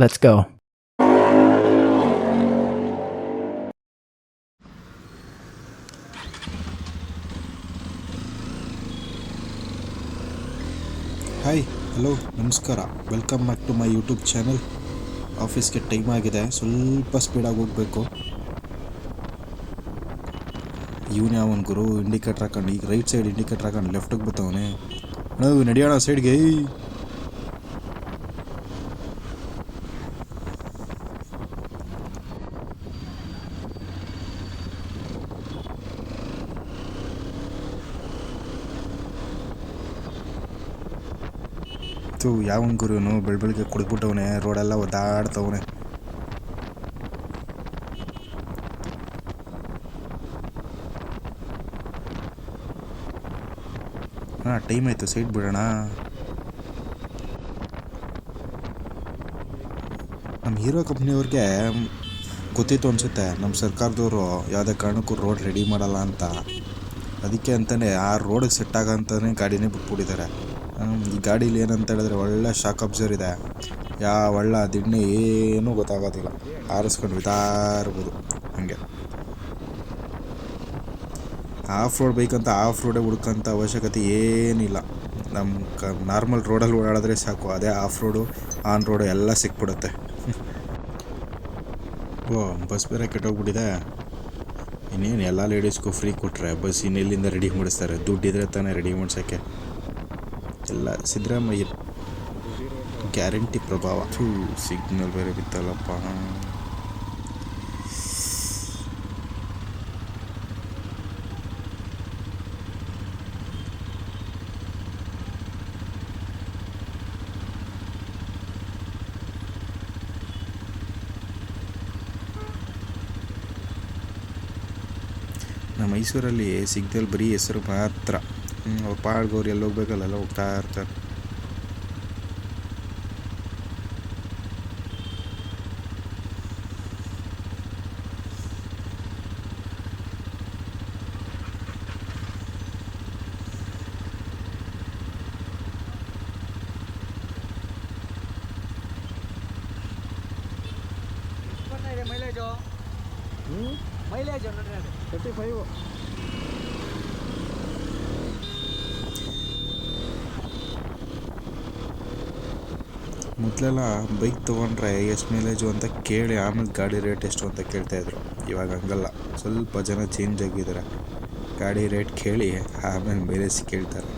Let's go. Hi hello ನಮಸ್ಕಾರ. Welcome back to my YouTube channel ಆಫೀಸ್ಗೆ time ಆಗಿದೆ. ಸ್ವಲ್ಪ ಸ್ಪೀಡಾಗಿ ಹೋಗಬೇಕು. ಇವನೇ ಅವನ ಗುರು ಇಂಡಿಕೇಟ್ರ್ ಹಾಕೊಂಡು ಈಗ ರೈಟ್ ಸೈಡ್ ಇಂಡಿಕೇಟ್ರ್ ಹಾಕೊಂಡು ಲೆಫ್ಟಿಗೆ ಬತ್ತವನೆ ನಾವು ನಡೆಯೋಣ ಸೈಡ್ಗೆ ತು ಯಾವನ್ ಗುರುನು ಬೆಳಗ್ಗೆ ಕುಡಿದ್ಬಿಟ್ಟವನೆ, ರೋಡೆಲ್ಲ ಒದ್ದಾಡ್ತವನೆ. ಹಾಂ, ಟೈಮ್ ಆಯಿತು ಸೈಟ್ ಬಿಡೋಣ. ನಮ್ಮ ಹೀರೋ ಕಂಪ್ನಿಯವ್ರಿಗೆ ಗೊತ್ತಿತ್ತು ಅನಿಸುತ್ತೆ, ನಮ್ಮ ಸರ್ಕಾರದವರು ಯಾವುದೇ ಕಾರಣಕ್ಕೂ ರೋಡ್ ರೆಡಿ ಮಾಡಲ್ಲ ಅಂತ. ಅದಕ್ಕೆ ಅಂತಾನೆ ಆ ರೋಡಿಗೆ ಸೆಟ್ ಆಗಂತಲೇ ಗಾಡಿನೇ ಬಿಟ್ಬಿಟ್ಟಿದ್ದಾರೆ. ಈ ಗಾಡೀಲಿ ಏನಂತ ಹೇಳಿದ್ರೆ ಒಳ್ಳೆ ಶಾಕ್ ಅಬ್ಸರ್ ಇದೆ. ಯಾವ ಒಳ್ಳ ದಿಣ್ಣೆ ಏನೂ ಗೊತ್ತಾಗೋದಿಲ್ಲ. ಆರಿಸ್ಕೊಂಡು ಇರ್ಬೋದು ಹಾಗೆ. ಆಫ್ ರೋಡ್ ಬೈಕ್ ಅಂತ ಆಫ್ ರೋಡೇ ಹುಡ್ಕೋಂಥ ಅವಶ್ಯಕತೆ ಏನಿಲ್ಲ. ನಮ್ಮ ಕ ನಾರ್ಮಲ್ ರೋಡಲ್ಲಿ ಓಡಾಡಿದ್ರೆ ಸಾಕು. ಅದೇ ಆಫ್ ರೋಡು ಆನ್ ರೋಡು ಎಲ್ಲ ಸಿಕ್ಬಿಡುತ್ತೆ. ಓ ಬಸ್ ಬೇರೆ ಕೆಟ್ಟೋಗ್ಬಿಟ್ಟಿದೆ. ಇನ್ನೇನು ಎಲ್ಲ ಲೇಡೀಸ್ಗೂ ಫ್ರೀ ಕೊಟ್ಟರೆ ಬಸ್ ಇನ್ನೆಲ್ಲಿಂದ ರೆಡಿ ಮಾಡಿಸ್ತಾರೆ? ದುಡ್ಡಿದ್ರೆ ತಾನೇ ರೆಡಿ ಮಾಡ್ಸೋಕ್ಕೆ ಎಲ್ಲ ಸಿದ್ದರಾಮಯ್ಯ ಗ್ಯಾರಂಟಿ ಪ್ರಭಾವ. ಥೂ ಸಿಗ್ನಲ್ ಬೇರೆ ಬಿತ್ತಲ್ಲಪ್ಪ ನಮ್ಮ ಮೈಸೂರಲ್ಲಿ ಸಿಗ್ನಲ್ ಬರೀ ಹೆಸರು ಮಾತ್ರ. ಅವ್ರ ಪಾಳ್ಗವ್ರು ಎಲ್ಲಿ ಹೋಗ್ಬೇಕಲ್ಲ ಎಲ್ಲ ಹೋಗ್ತಾ ಇರ್ತಾರೆ. ಮೈಲೇಜು ಮೈಲೇಜು ಅದು. ತರ್ಟಿ ಫೈವ್ ಮೊದಲೆಲ್ಲ ಬೈಕ್ ತೊಗೊಂಡ್ರೆ ಎಷ್ಟು ಮೈಲೇಜು ಅಂತ ಕೇಳಿ ಆಮೇಲೆ ಗಾಡಿ ರೇಟ್ ಎಷ್ಟು ಅಂತ ಕೇಳ್ತಾಯಿದ್ರು ಇವಾಗ ಹಂಗಲ್ಲ. ಸ್ವಲ್ಪ ಜನ ಚೇಂಜ್ ಆಗಿದ್ದಾರೆ ಗಾಡಿ ರೇಟ್ ಕೇಳಿ ಆಮೇಲೆ ಮೈಲೇಜ್ ಕೇಳ್ತಾರೆ.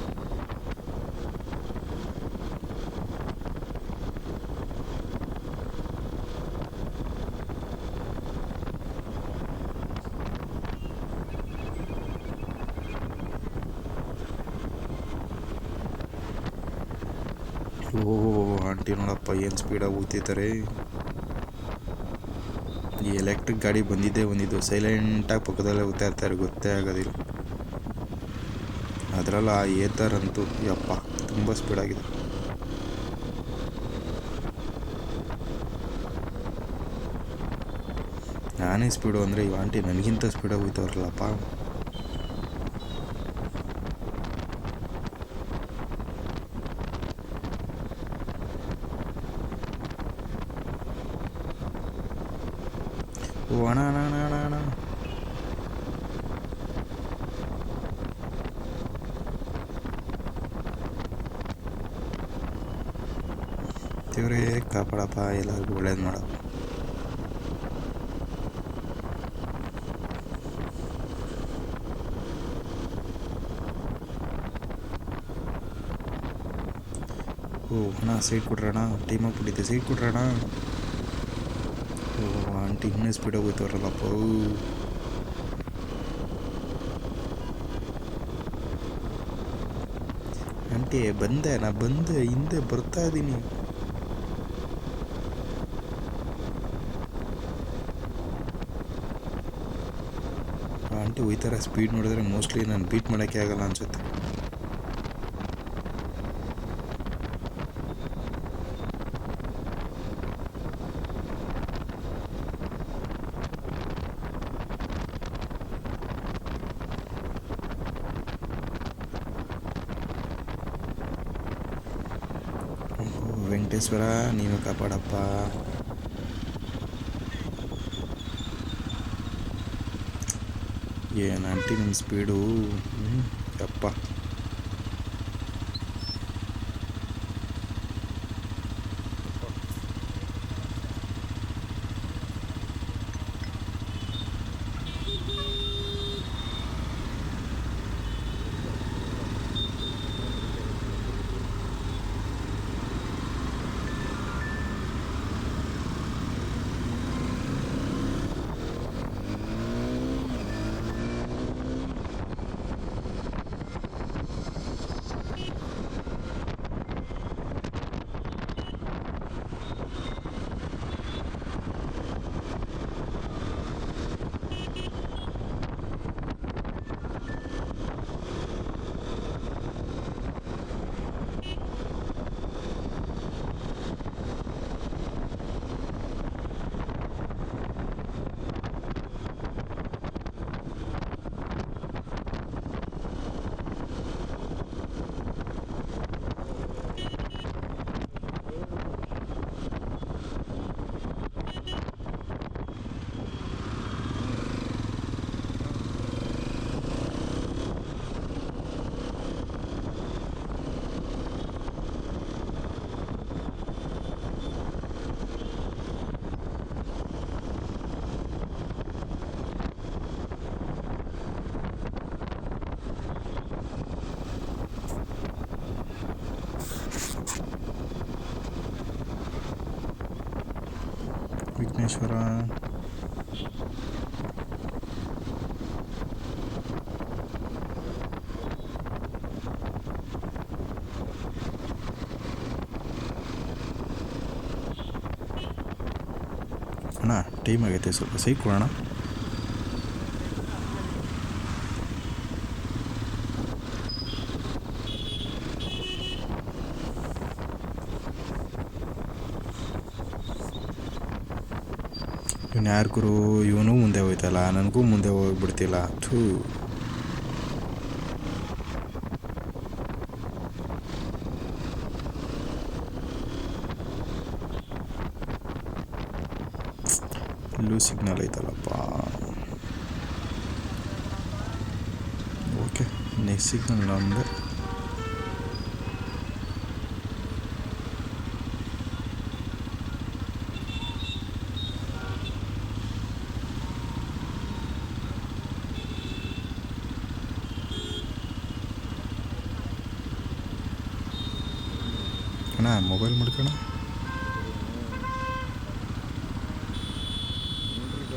ಓ ಆಂಟಿ ನೋಡಪ್ಪ, ಏನು ಸ್ಪೀಡಾಗಿ ಹೋಗ್ತಿದ್ದಾರೆ ಈ ಎಲೆಕ್ಟ್ರಿಕ್ ಗಾಡಿ ಬಂದಿದ್ದೇ ಬಂದಿದ್ದು ಸೈಲೆಂಟಾಗಿ ಪಕ್ಕದಲ್ಲೇ ಹೋಗ್ತಾ ಗೊತ್ತೇ ಆಗೋದಿಲ್ಲ. ಅದರಲ್ಲ ಆ ಏತರಂತೂ ಯಪ್ಪ, ತುಂಬ ಸ್ಪೀಡಾಗಿದೆ ನಾನೇ ಸ್ಪೀಡು ಅಂದರೆ, ಈ ಆಂಟಿ ನನಗಿಂತ ಸ್ಪೀಡಾಗಿ ಹೋಗ್ತಾವ್ರಲ್ಲಪ್ಪ ಓ ಅಣ್ಣ ಅಣ್ಣ ಅಣ್ಣ ಅಣ್ಣ ಅಣ್ಣ ದೇವರೇ ಕಾಪಾಡಪ್ಪ ಎಲ್ಲರಿಗೂ ಒಳ್ಳೇದು ಮಾಡಪ್ಪ ಓ ಅಣ್ಣ ಸೈಡ್ ಕೊಡ್ರಣ್ಣ ಟೈಮ್ ಆಗ್ಬಿಟ್ಟಿದೆ ಸೈಡ್ ಕೊಡ್ರಣ್ಣ ಓ ಆಂಟಿ ಇನ್ನೂ ಸ್ಪೀಡಾಗಿ ಹೋಯ್ತವ್ರಲ್ಲಪ್ಪ ಆಂಟಿ ಬಂದೆ ನಾ ಬಂದೆ ಹಿಂದೆ ಬರ್ತಾ ಇದ್ದೀನಿ ಆಂಟಿ ಒಯ್ತಾರೆ ಸ್ಪೀಡ್ ನೋಡಿದ್ರೆ ಮೋಸ್ಟ್ಲಿ ನಾನು ಬೀಟ್ ಮಾಡೋಕ್ಕೆ ಆಗಲ್ಲ ಅನ್ಸುತ್ತೆ. ವೆಂಕಟೇಶ್ವರ ನೀನು ಕಾಪಾಡಪ್ಪ. ಏನು ಆಂಟಿ ನಿಮ್ಮ ಸ್ಪೀಡು ವಿಘ್ನೇಶ್ವರ ಅಣ್ಣ ಟೈಮ್ ಆಗೈತೆ ಸ್ವಲ್ಪ. ಸೈಕ್ ಯಾರು ಗುರು? ಇವನು ಮುಂದೆ ಹೋಯ್ತಲ್ಲ, ನನಗೂ ಮುಂದೆ ಹೋಗ್ಬಿಡ್ತಿಲ್ಲ. ಥೂ. ಇಲ್ಲೂ ಸಿಗ್ನಲ್ ಐತಲ್ಲಪ್ಪ. ಓಕೆ, ನೆಕ್ಸ್ಟ್ ಸಿಗ್ನಲ್ ನಮ್ಮದೇ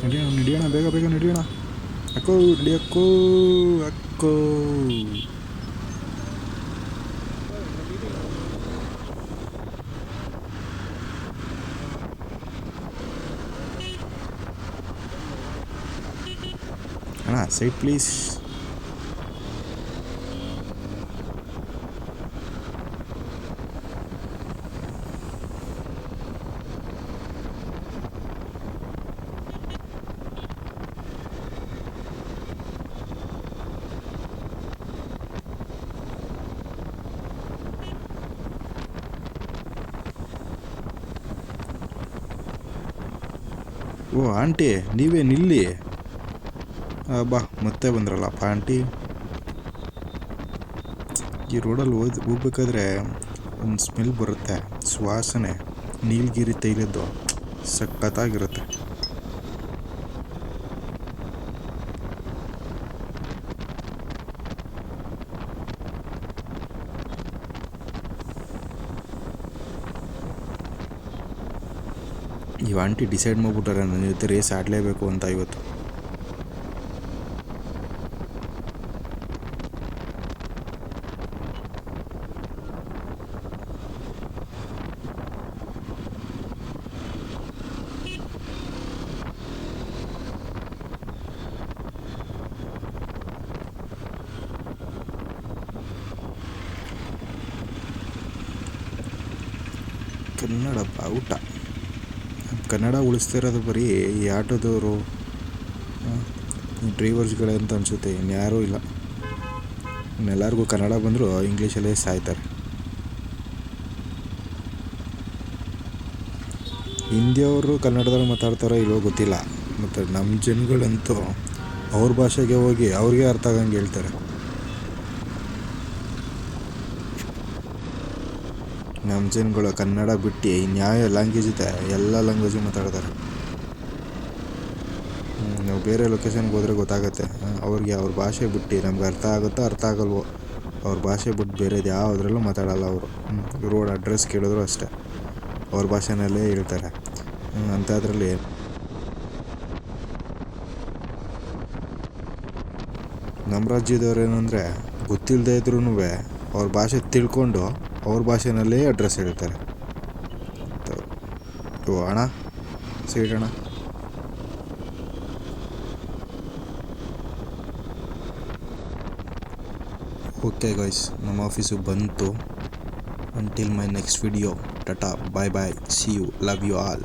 ನಡಿಯೋಣ ನಡಿಯೋಣ ಬೇಗ ಬೇಗ ನಡಿಯೋಣ ಅಕ್ಕೋ ನಡಿಯಕ್ಕೋ ಅಕ್ಕೋ ಅಣ್ಣ ಸೈಡ್ ಪ್ಲೀಸ್ ಓ, ಆಂಟಿ, ನೀವೇ ನಿಲ್ಲಿ. ಬಾ, ಮತ್ತೆ ಬಂದ್ರಲ್ಲಪ್ಪ, ಆಂಟಿ. ಈ ರೋಡಲ್ಲಿ ಹೋದ್, ಹೋಗ್ಬೇಕಾದ್ರೆ ಒಂದು ಸ್ಮೆಲ್ ಬರುತ್ತೆ. ಸುವಾಸನೆ. ನೀಲಗಿರಿ ತೈಲದ್ದು. ಸಖತ್ತಾಗಿರುತ್ತೆ. ಈ ಆಂಟಿ ಡಿಸೈಡ್ ಮಾಡ್ಬಿಟ್ಟಾರೆ ನನ್ನ ಜೊತೆ ರೇಸ್ ಆಡಲೇಬೇಕು ಅಂತ ಇವತ್ತು ಕನ್ನಡ ಬಾವುಟ ಕನ್ನಡ ಉಳಿಸ್ತಿರೋದು ಬರೀ ಈ ಆಟೋದವರು ಡ್ರೈವರ್ಸ್ಗಳೇ ಅಂತ ಅನಿಸುತ್ತೆ ಇನ್ಯಾರೂ ಇಲ್ಲ. ಇನ್ನೆಲ್ಲರಿಗೂ ಕನ್ನಡ ಬಂದರೂ ಇಂಗ್ಲೀಷಲ್ಲೇ ಸಾಯ್ತಾರೆ. ಹಿಂದಿಯವರು ಕನ್ನಡದಲ್ಲಿ ಮಾತಾಡ್ತಾರೋ ಇಲ್ವೋ ಗೊತ್ತಿಲ್ಲ, ಮತ್ತು ನಮ್ಮ ಜನಗಳಂತೂ ಅವ್ರ ಭಾಷೆಗೆ ಹೋಗಿ ಅವ್ರಿಗೆ ಅರ್ಥ ಆಗಂಗೆ ಹೇಳ್ತಾರೆ. ನಮ್ಮ ಜನಗಳು ಕನ್ನಡ ಬಿಟ್ಟು ಇನ್ಯಾವ ಲ್ಯಾಂಗ್ವೇಜ್ ಇದೆ, ಎಲ್ಲ ಲ್ಯಾಂಗ್ವೇಜು ಮಾತಾಡ್ತಾರೆ. ನಾವು ಬೇರೆ ಲೊಕೇಶನ್ಗೆ ಹೋದ್ರೆ ಗೊತ್ತಾಗುತ್ತೆ. ಅವ್ರಿಗೆ ಅವ್ರ ಭಾಷೆ ಬಿಟ್ಟು ನಮ್ಗೆ ಅರ್ಥ ಆಗುತ್ತೋ ಅರ್ಥ ಆಗಲ್ವೋ, ಅವ್ರ ಭಾಷೆ ಬಿಟ್ಟು ಬೇರೆದು ಯಾವುದ್ರಲ್ಲೂ ಮಾತಾಡಲ್ಲ ಅವರು. ರೋಡ್ ಅಡ್ರೆಸ್ ಕೇಳಿದ್ರು ಅಷ್ಟೇ. ಅವ್ರ ಭಾಷೆನಲ್ಲೇ ಹೇಳ್ತಾರೆ. ಅಂಥದ್ರಲ್ಲಿ ನಮ್ಮ ರಾಜ್ಯದವ್ರು ಏನಂದರೆ ಗೊತ್ತಿಲ್ಲದೆ ಇದ್ರೂ ಅವ್ರ ಭಾಷೆ ತಿಳ್ಕೊಂಡು ಅವ್ರ ಭಾಷೆನಲ್ಲೇ ಅಡ್ರೆಸ್ ಹೇಳ್ತಾರೆ ಓ ಅಣ್ಣ ಸೀಟ್ ಓಕೆ ಗಾಯ್ಸ್ ನಮ್ಮ ಆಫೀಸು ಬಂತು. Until my next video tata bye bye see you love you all